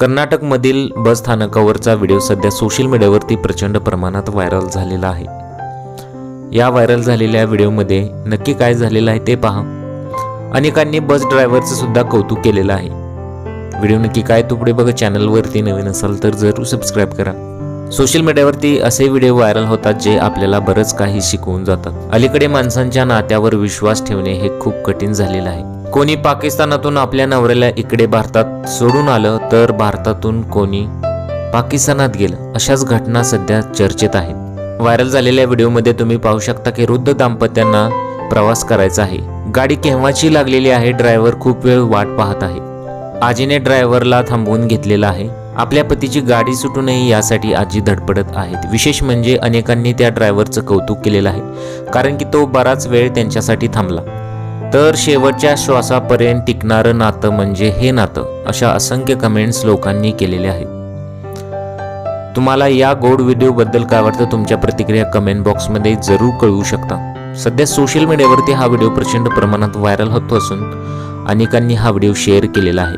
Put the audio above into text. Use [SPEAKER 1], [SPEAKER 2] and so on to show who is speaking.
[SPEAKER 1] कर्नाटकमधील बस स्थानकावरचा व्हिडिओ सध्या सोशल मीडियावरती प्रचंड प्रमाणात व्हायरल झालेला आहे. या व्हायरल झालेल्या व्हिडिओमध्ये नक्की काय झालेलं आहे ते पहा. अनेकांनी बस ड्रायव्हरचं सुद्धा कौतुक केलेलं आहे. व्हिडिओ नक्की काय तू पुढे बघा चॅनलवरती नवीन असाल तर जरूर सबस्क्राईब करा. सोशल मीडियावरती असे व्हिडिओ व्हायरल होतात जे आपल्याला बरंच काही शिकवून जातात. अलीकडे माणसांच्या नात्यावर विश्वास ठेवणे हे खूप कठीण झालेलं आहे. कोणी पाकिस्तानातून आपल्या नवऱ्याला इकडे भारतात सोडून आलं तर भारतातून कोणी पाकिस्तानात गेलं अशाच घटना सध्या चर्चेत आहेत. व्हायरल झालेल्या व्हिडिओमध्ये तुम्ही पाहू शकता की वृद्ध दाम्पत्यांना प्रवास करायचा आहे. गाडी केव्हाची लागलेली आहे ड्रायव्हर खूप वेळ वाट पाहत आहे. आजीने ड्रायव्हरला थांबवून घेतलेला आहे. आपल्या पतीची गाडी सुटू नये यासाठी आजी धडपडत आहेत. विशेष म्हणजे अनेकांनी त्या ड्रायव्हरचं कौतुक केलेलं आहे कारण की तो बराच वेळ त्यांच्यासाठी थांबला. तर शेवटच्या श्वासापर्यंत टिकणारं नातं म्हणजे हे नातं अशा असंख्य कमेंट्स लोकांनी केलेल्या आहेत. तुम्हाला या गोड व्हिडिओबद्दल काय वाटतं तुमच्या प्रतिक्रिया कमेंट बॉक्समध्ये जरूर कळवू शकता. सध्या सोशल मीडियावरती हा व्हिडिओ प्रचंड प्रमाणात व्हायरल होत असून अनेकांनी हा व्हिडिओ शेअर केलेला आहे.